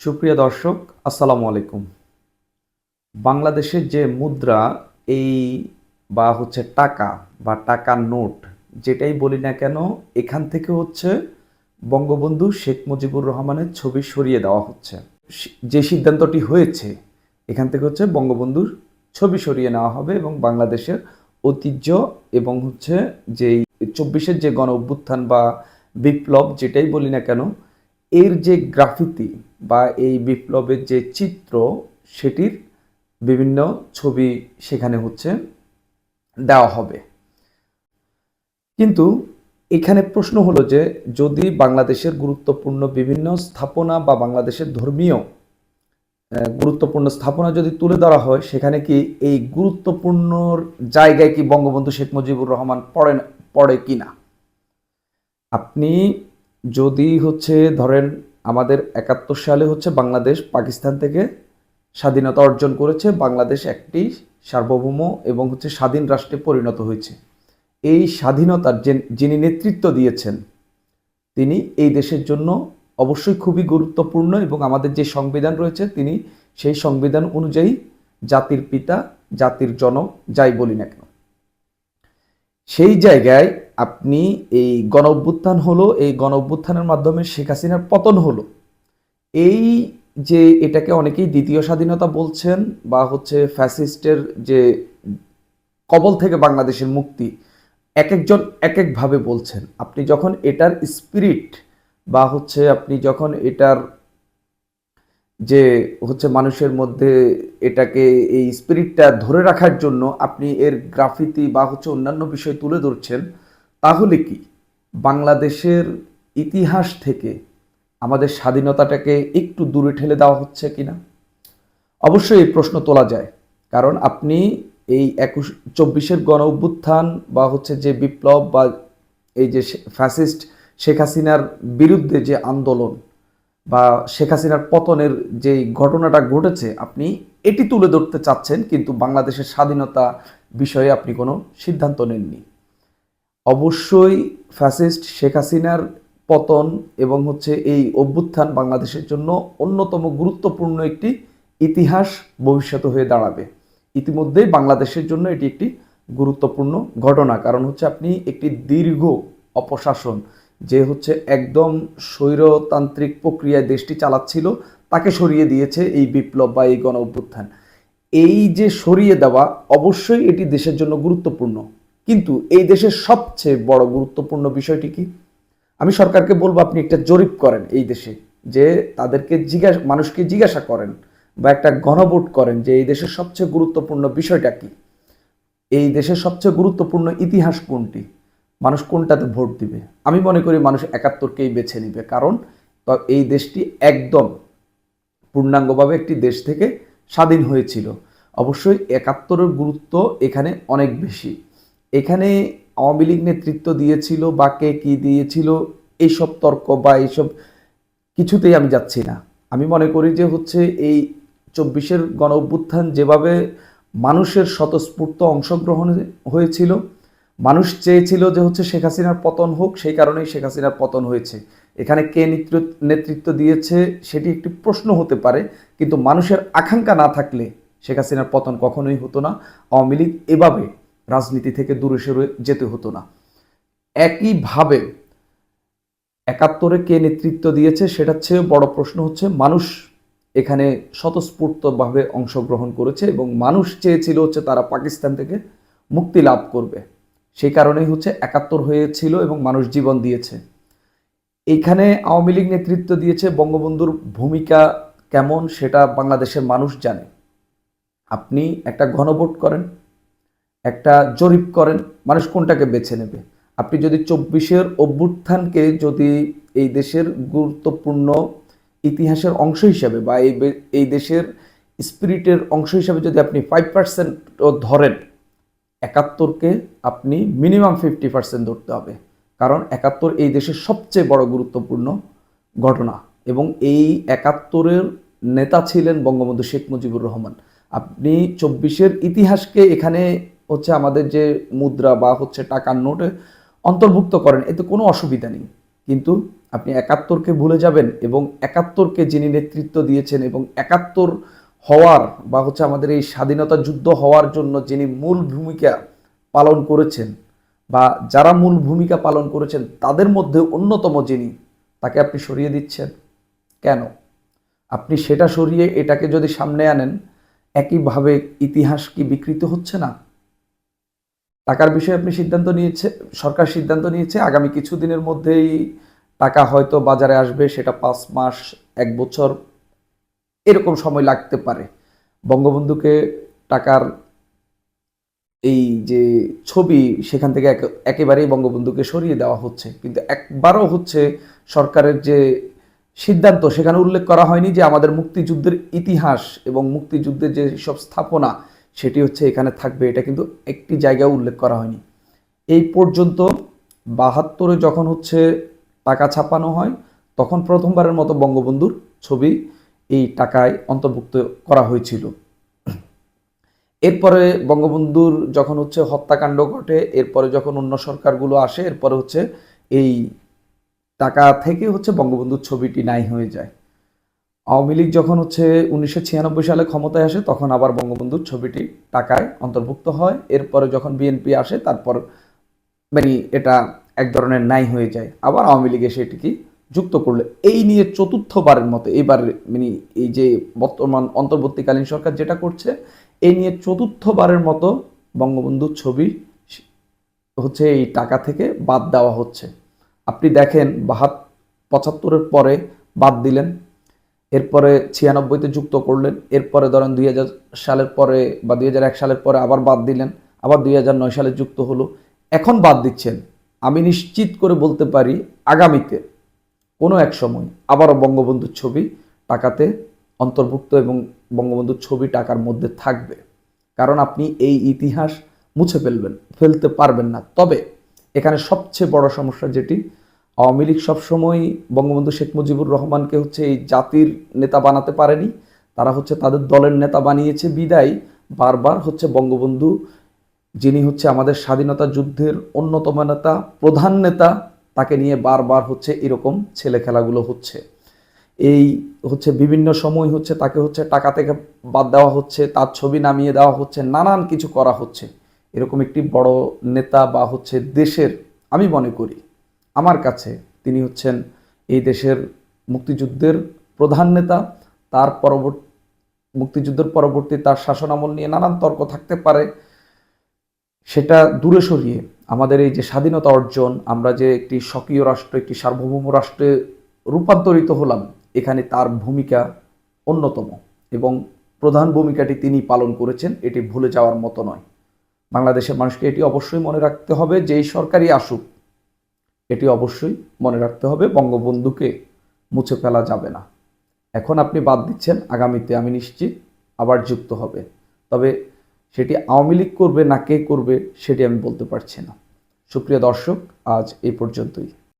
সুপ্রিয় দর্শক, আসসালামু আলাইকুম। বাংলাদেশের যে মুদ্রা, এই বা হচ্ছে টাকা বা টাকার নোট, যেটাই বলি না কেন, এখান থেকে হচ্ছে বঙ্গবন্ধু শেখ মুজিবুর রহমানের ছবি সরিয়ে দেওয়া হচ্ছে। যে সিদ্ধান্তটি হয়েছে, এখান থেকে হচ্ছে বঙ্গবন্ধুর ছবি সরিয়ে নেওয়া হবে এবং বাংলাদেশের ঐতিহ্য এবং হচ্ছে যেই চব্বিশের যে গণ অভ্যুত্থান বা বিপ্লব, যেটাই বলি না কেন এর যে গ্রাফিতি বা এই বিপ্লবের যে চিত্র, সেটির বিভিন্ন ছবি সেখানে হচ্ছে দেওয়া হবে। কিন্তু এখানে প্রশ্ন হলো যে, যদি বাংলাদেশের গুরুত্বপূর্ণ বিভিন্ন স্থাপনা বা বাংলাদেশের ধর্মীয় গুরুত্বপূর্ণ স্থাপনা যদি তুলে ধরা হয়, সেখানে কি এই গুরুত্বপূর্ণ জায়গায় কি বঙ্গবন্ধু শেখ মুজিবুর রহমান পড়ে পড়ে কি না আপনি যদি হচ্ছে ধরেন আমাদের একাত্তর সালে হচ্ছে বাংলাদেশ পাকিস্তান থেকে স্বাধীনতা অর্জন করেছে, বাংলাদেশ একটি সার্বভৌম এবং হচ্ছে স্বাধীন রাষ্ট্রে পরিণত হয়েছে। এই স্বাধীনতার যিনি নেতৃত্ব দিয়েছেন, তিনি এই দেশের জন্য অবশ্যই খুবই গুরুত্বপূর্ণ এবং আমাদের যে সংবিধান রয়েছে, তিনি সেই সংবিধান অনুযায়ী জাতির পিতা, জাতির জনক, যাই বলি না কেন। সেই জায়গায় আপনি এই গণ অভ্যুত্থান হলো, এই গণ অভ্যুত্থানের মাধ্যমে শেখ হাসিনার পতন হলো। এই যে এটাকে অনেকেই দ্বিতীয় স্বাধীনতা বলছেন বা হচ্ছে ফ্যাসিস্টের যে কবল থেকে বাংলাদেশের মুক্তি, এক একজন এক একভাবে বলছেন। আপনি যখন এটার স্পিরিট বা হচ্ছে আপনি যখন এটার যে হচ্ছে মানুষের মধ্যে এটাকে এই স্পিরিটটা ধরে রাখার জন্য আপনি এর গ্রাফিতি বা হচ্ছে অন্যান্য বিষয় তুলে ধরছেন তাহলে কি? বাংলাদেশের ইতিহাস থেকে আমাদের স্বাধীনতাটাকে একটু দূরে ঠেলে দেওয়া হচ্ছে কি না অবশ্যই এই প্রশ্ন তোলা যায়। কারণ আপনি এই একুশ, চব্বিশের গণ অভ্যুত্থান বা হচ্ছে যে বিপ্লব বা এই যে ফ্যাসিস্ট শেখ হাসিনার বিরুদ্ধে যে আন্দোলন বা শেখ হাসিনার পতনের যে ঘটনাটা ঘটেছে, আপনি এটি তুলে ধরতে চাচ্ছেন, কিন্তু বাংলাদেশের স্বাধীনতা বিষয়ে আপনি কোনো সিদ্ধান্ত নেননি। অবশ্যই ফ্যাসিস্ট শেখ হাসিনার পতন এবং হচ্ছে এই অভ্যুত্থান বাংলাদেশের জন্য অন্যতম গুরুত্বপূর্ণ একটি ইতিহাস ভবিষ্যতে হয়ে দাঁড়াবে। ইতিমধ্যেই বাংলাদেশের জন্য এটি একটি গুরুত্বপূর্ণ ঘটনা। কারণ হচ্ছে আপনি একটি দীর্ঘ অপশাসন, যে হচ্ছে একদম স্বৈরতান্ত্রিক প্রক্রিয়ায় দেশটি চালাচ্ছিল, তাকে সরিয়ে দিয়েছে এই বিপ্লব বা এই গণ অভ্যুত্থান এই যে সরিয়ে দেওয়া, অবশ্যই এটি দেশের জন্য গুরুত্বপূর্ণ। কিন্তু এই দেশের সবচেয়ে বড় গুরুত্বপূর্ণ বিষয়টি কি? আমি সরকারকে বলব আপনি একটা জরিপ করেন এই দেশে, যে তাদেরকে জিজ্ঞাসা, মানুষকে জিজ্ঞাসা করেন বা একটা গণভোট করেন যে এই দেশের সবচেয়ে গুরুত্বপূর্ণ বিষয়টা কি। এই দেশের সবচেয়ে গুরুত্বপূর্ণ ইতিহাস কোনটি? মানুষ কোনটাতে ভোট দিবে? আমি মনে করি মানুষ একাত্তরকেই বেছে নিবে, কারণ এই দেশটি একদম পূর্ণাঙ্গভাবে একটি দেশ থেকে স্বাধীন হয়েছিল। অবশ্যই একাত্তরের গুরুত্ব এখানে অনেক বেশি। এখানে আওয়ামী লীগ নেতৃত্ব দিয়েছিল, বা কে কী দিয়েছিল, এইসব তর্ক বা এইসব কিছুতেই আমি যাচ্ছি না। আমি মনে করি যে হচ্ছে এই চব্বিশের গণ অভ্যুত্থান যেভাবে মানুষের স্বতঃস্ফূর্ত অংশগ্রহণ হয়েছিল, মানুষ চেয়েছিল যে হচ্ছে শেখ হাসিনার পতন হোক, সেই কারণেই শেখ হাসিনার পতন হয়েছে। এখানে কে নেতৃত্ব দিয়েছে সেটি একটি প্রশ্ন হতে পারে, কিন্তু মানুষের আকাঙ্ক্ষা না থাকলে শেখ হাসিনার পতন কখনোই হতো না। আওয়ামী লীগ এভাবে রাজনীতি থেকে দূরে সরে যেতে হতো না। একইভাবে একাত্তরে কে নেতৃত্ব দিয়েছে সেটার চেয়ে বড় প্রশ্ন হচ্ছে, মানুষ এখানে স্বতঃস্ফূর্তভাবে অংশগ্রহণ করেছে এবং মানুষ চেয়েছিল হচ্ছে তারা পাকিস্তান থেকে মুক্তি লাভ করবে। সেই কারণেই হচ্ছে একাত্তর হয়েছিল এবং মানুষ জীবন দিয়েছে। এখানে আওয়ামী লীগ নেতৃত্ব দিয়েছে, বঙ্গবন্ধুর ভূমিকা কেমন সেটা বাংলাদেশের মানুষ জানে। আপনি একটা গণভোট করেন একটা জরিপ করেন, মানুষ কোনটাকে বেছে নেবে? আপনি যদি চব্বিশের অভ্যুত্থানকে যদি এই দেশের গুরুত্বপূর্ণ ইতিহাসের অংশ হিসাবে বা এই এই দেশের স্পিরিটের অংশ হিসাবে যদি আপনি ফাইভ পার্সেন্টও ধরেন, একাত্তরকে আপনি মিনিমাম ফিফটি পার্সেন্ট ধরতে হবে। কারণ একাত্তর এই দেশের সবচেয়ে বড় গুরুত্বপূর্ণ ঘটনা এবং এই একাত্তরের নেতা ছিলেন বঙ্গবন্ধু শেখ মুজিবুর রহমান। আপনি চব্বিশের ইতিহাসকে এখানে হচ্ছে আমাদের যে মুদ্রা বা হচ্ছে টাকার নোটে অন্তর্ভুক্ত করেন, এতে কোনো অসুবিধা নেই। কিন্তু আপনি একাত্তরকে ভুলে যাবেন এবং একাত্তরকে যিনি নেতৃত্ব দিয়েছেন এবং একাত্তর হওয়ার বা হচ্ছে আমাদের এই স্বাধীনতা যুদ্ধ হওয়ার জন্য যিনি মূল ভূমিকা পালন করেছেন বা যারা মূল ভূমিকা পালন করেছেন, তাদের মধ্যে অন্যতম যিনি, তাকে আপনি সরিয়ে দিচ্ছেন। কেন? আপনি সেটা সরিয়ে এটাকে যদি সামনে আনেন, একইভাবে ইতিহাস কি বিকৃত হচ্ছে না? টাকার বিষয়ে আপনি সিদ্ধান্ত নিয়েছে, সরকার সিদ্ধান্ত নিয়েছে, আগামী কিছুদিনের মধ্যেই টাকা হয়তো বাজারে আসবে, সেটা পাঁচ মাস, এক বছর, এরকম সময় লাগতে পারে। বঙ্গবন্ধুকে টাকার এই যে ছবি, সেখান থেকে একেবারেই বঙ্গবন্ধুকে সরিয়ে দেওয়া হচ্ছে। কিন্তু একবারও হচ্ছে সরকারের যে সিদ্ধান্ত, সেখানে উল্লেখ করা হয়নি যে আমাদের মুক্তিযুদ্ধের ইতিহাস এবং মুক্তিযুদ্ধের যে সব স্থাপনা সেটি হচ্ছে এখানে থাকবে। এটা কিন্তু একটি জায়গায় উল্লেখ করা হয়নি। এই পর্যন্ত বাহাত্তরে যখন হচ্ছে টাকা ছাপানো হয়, তখন প্রথমবারের মতো বঙ্গবন্ধুর ছবি এই টাকায় অন্তর্ভুক্ত করা হয়েছিল। এরপরে বঙ্গবন্ধুর যখন হচ্ছে হত্যাকাণ্ড ঘটে, এরপরে যখন অন্য সরকারগুলো আসে, এরপরে হচ্ছে এই টাকা থেকে হচ্ছে বঙ্গবন্ধুর ছবিটি নাই হয়ে যায়। আওয়ামী লীগ যখন হচ্ছে উনিশশো ছিয়ানব্বই সালে ক্ষমতায় আসে, তখন আবার বঙ্গবন্ধুর ছবিটি টাকায় অন্তর্ভুক্ত হয়। এরপরে যখন বিএনপি আসে, তারপর মানে এটা এক ধরনের নাই হয়ে যায়। আবার আওয়ামী লীগ এসে এটিকে যুক্ত করল। এই নিয়ে চতুর্থবারের মতো এবার মানে এই যে বর্তমান অন্তর্বর্তীকালীন সরকার যেটা করছে, এই নিয়ে চতুর্থবারের মতো বঙ্গবন্ধুর ছবি হচ্ছে এই টাকা থেকে বাদ দেওয়া হচ্ছে। আপনি দেখেন, বাহাত পঁচাত্তরের পরে বাদ দিলেন। এরপরে ছিয়ানব্বইতে যুক্ত করলেন, এরপরে ধরেন দুই হাজার সালের পরে বা দুই হাজার এক সালের পরে আবার বাদ দিলেন, আবার দুই হাজার নয় সালে যুক্ত হলো। এখন বাদ দিচ্ছেন। আমি নিশ্চিত করে বলতে পারি, আগামীতে কোনো এক সময় আবারও বঙ্গবন্ধুর ছবি টাকাতে অন্তর্ভুক্ত এবং বঙ্গবন্ধুর ছবি টাকার মধ্যে থাকবে। কারণ আপনি এই ইতিহাস মুছে ফেলবেন, ফেলতে পারবেন না। তবে এখানে সবচেয়ে বড় সমস্যা যেটি আওয়ামী লীগ সবসময় বঙ্গবন্ধু শেখ মুজিবুর রহমানকে হচ্ছে এই জাতির নেতা বানাতে পারেনি। তারা হচ্ছে তাদের দলের নেতা বানিয়েছে বিদায়। বারবার হচ্ছে বঙ্গবন্ধু, যিনি হচ্ছে আমাদের স্বাধীনতা যুদ্ধের অন্যতম নেতা, প্রধান নেতা, তাকে নিয়ে বারবার হচ্ছে এরকম ছেলে খেলাগুলো হচ্ছে। এই হচ্ছে বিভিন্ন সময় হচ্ছে তাকে হচ্ছে টাকা থেকে বাদ দেওয়া হচ্ছে, তার ছবি নামিয়ে দেওয়া হচ্ছে, নানান কিছু করা হচ্ছে। এরকম একটি বড় নেতা বা হচ্ছে দেশের, আমি মনে করি। আমার কাছে তিনি হচ্ছেন এই দেশের মুক্তিযুদ্ধের প্রধান নেতা, তার পরবর্তী মুক্তিযুদ্ধের পরবর্তী তার শাসনামল নিয়ে নানান তর্ক থাকতে পারে। সেটা দূরে সরিয়ে আমাদের এই যে স্বাধীনতা অর্জন, আমরা যে একটি স্বকীয় রাষ্ট্র, একটি সার্বভৌম রাষ্ট্রে রূপান্তরিত হলাম, এখানে তার ভূমিকা অন্যতম এবং প্রধান ভূমিকাটি তিনি পালন করেছেন, এটি ভুলে যাওয়ার মতো নয়। বাংলাদেশের মানুষকে এটি অবশ্যই মনে রাখতে হবে যে এই সরকারই আসুক এটি অবশ্যই মনে রাখতে হবে, বঙ্গবন্ধুকে মুছে ফেলা যাবে না। এখন আপনি বাদ দিচ্ছেন, আগামীতে আমি নিশ্চিত আবার যুক্ত হবে। তবে সেটি আওয়ামী লীগ করবে না কে করবে, সেটি আমি বলতে পারছি না। সুপ্রিয় দর্শক, আজ এই পর্যন্তই।